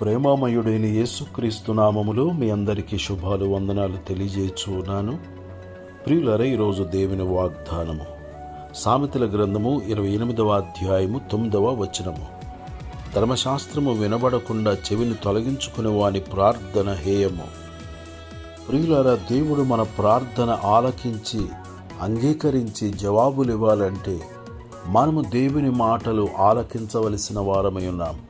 ప్రేమామయుడైన యేసుక్రీస్తు నామములో మీ అందరికీ శుభాలు వందనాలు తెలియజేస్తున్నాను ప్రియులర ఈరోజు దేవుని వాగ్దానము. సామెతల గ్రంథము ఇరవై ఎనిమిదవ అధ్యాయము తొమ్మిదవ వచనము. ధర్మశాస్త్రము వినబడకుండా చెవిని తొలగించుకునే వాని ప్రార్థన హేయము. ప్రియులర దేవుడు మన ప్రార్థన ఆలకించి అంగీకరించి జవాబులు ఇవ్వాలంటే మనము దేవుని మాటలు ఆలకించవలసిన వారమై ఉన్నాము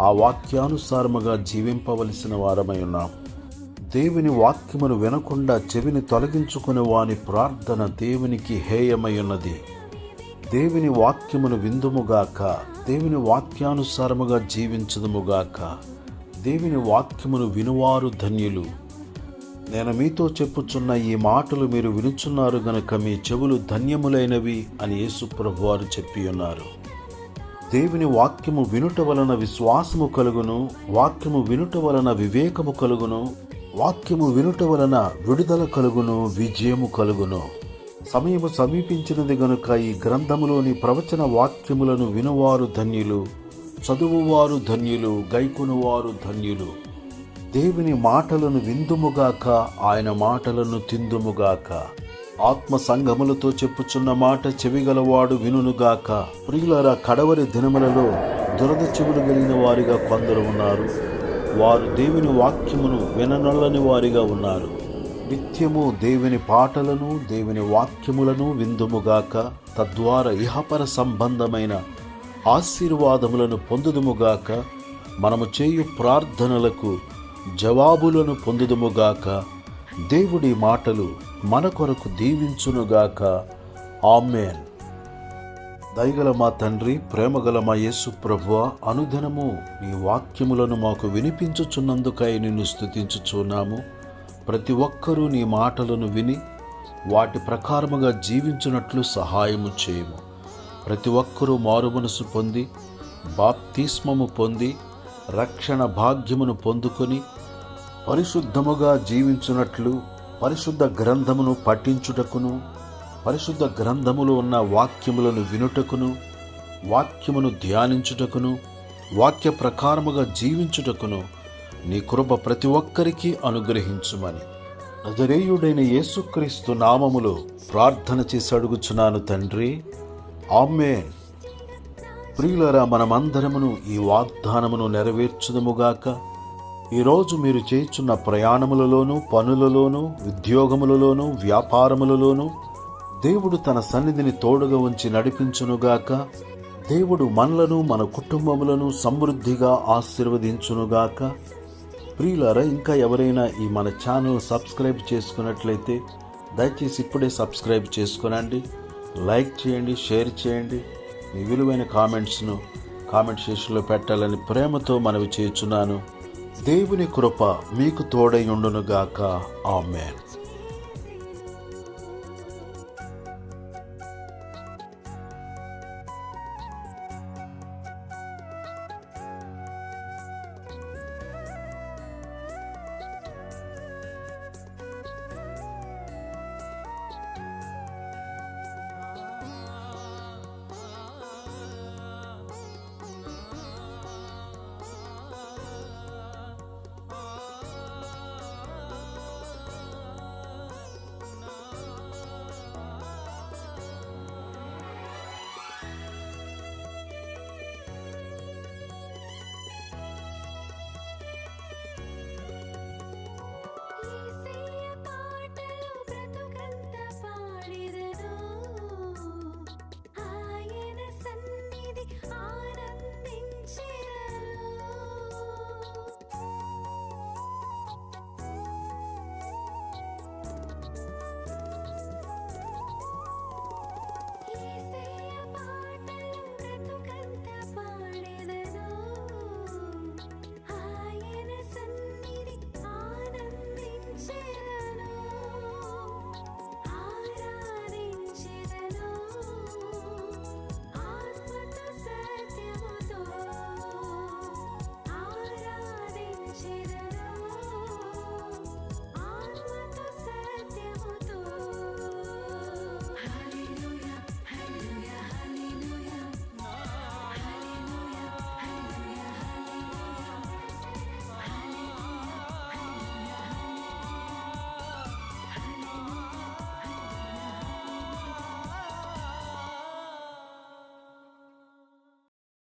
ఆ వాక్యానుసారముగా జీవింపవలసిన వారమై ఉన్నాం. దేవుని వాక్యమును వినకుండా చెవిని తొలగించుకునే వాని ప్రార్థన దేవునికి హేయమై ఉన్నది. దేవుని వాక్యమును విందుముగాక దేవుని వాక్యానుసారముగా జీవించదుముగాక దేవుని వాక్యమును వినువారు ధన్యులు. నేను మీతో చెప్పుచున్న ఈ మాటలు మీరు వినుచున్నారు గనుక మీ చెవులు ధన్యములైనవి అని యేసు ప్రభువారు చెప్పి ఉన్నారు. దేవుని వాక్యము వినుట వలన విశ్వాసము కలుగును వాక్యము వినుట వలన వివేకము కలుగును వాక్యము వినుట వలన విడుదల కలుగును విజయము కలుగును. సమయము సమీపించినది గనుక ఈ గ్రంథములోని ప్రవచన వాక్యములను వినువారు ధన్యులు చదువువారు ధన్యులు గైకొనువారు ధన్యులు. దేవుని మాటలను విందుముగాక ఆయన మాటలను తిందుముగాక. ఆత్మ సంగములతో చెప్పుచున్న మాట చెవిగలవాడు వినునుగాక. ప్రియులరా కడవరి దినములలో దురద చెవులు కలిగిన వారిగా కొందరు ఉన్నారు. వారు దేవుని వాక్యమును విననొల్లని వారిగా ఉన్నారు. నిత్యము దేవుని పాటలను దేవుని వాక్యములను విందుముగాక. తద్వారా ఇహపర సంబంధమైన ఆశీర్వాదములను పొందుదుముగాక. మనము చేయు ప్రార్థనలకు జవాబులను పొందుదుముగాక. దేవుడి మాటలు మన కొరకు దీవించునుగాక. ఆమెన్. దయగల మా తండ్రి ప్రేమగల మా యేసు ప్రభువ అనుదినము నీ వాక్యములను మాకు వినిపించుచున్నందుకై నిన్ను స్తుతించుచున్నాము. ప్రతి ఒక్కరూ నీ మాటలను విని వాటి ప్రకారముగా జీవించినట్లు సహాయము చేయము. ప్రతి ఒక్కరూ మారు మనసు పొంది బాప్తిస్మము పొంది రక్షణ భాగ్యమును పొందుకొని పరిశుద్ధముగా జీవించున్నట్లు పరిశుద్ధ గ్రంథమును పఠించుటకును పరిశుద్ధ గ్రంథములో ఉన్న వాక్యములను వినుటకును వాక్యమును ధ్యానించుటకును వాక్య ప్రకారముగా జీవించుటకును నీ కృప ప్రతి ఒక్కరికి అనుగ్రహించుమని. నజరేయుడైన యేసుక్రీస్తు నామములో ప్రార్థన చేసి అడుగుచున్నాను తండ్రి. ఆమెన్. ప్రియులరా మనమందరమును ఈ వాగ్దానమును నెరవేర్చుదముగాక ఈరోజు మీరు చేయుచున్న ప్రయాణములలోనూ పనులలోనూ ఉద్యోగములలోనూ వ్యాపారములలోనూ దేవుడు తన సన్నిధిని తోడుగా ఉంచి నడిపించునుగాక దేవుడు మనలను మన కుటుంబములను సమృద్ధిగా ఆశీర్వదించునుగాక. ప్రియులారా ఇంకా ఎవరైనా ఈ మన ఛానల్ సబ్స్క్రైబ్ చేసుకున్నట్లయితే దయచేసి ఇప్పుడే సబ్స్క్రైబ్ చేసుకునండి లైక్ చేయండి షేర్ చేయండి. మీ విలువైన కామెంట్స్ను కామెంట్ సెక్షన్లో పెట్టాలని ప్రేమతో మనవి చేయుచున్నాను దేవుని కృప మీకు తోడై ఉండునుగాక. ఆమెన్.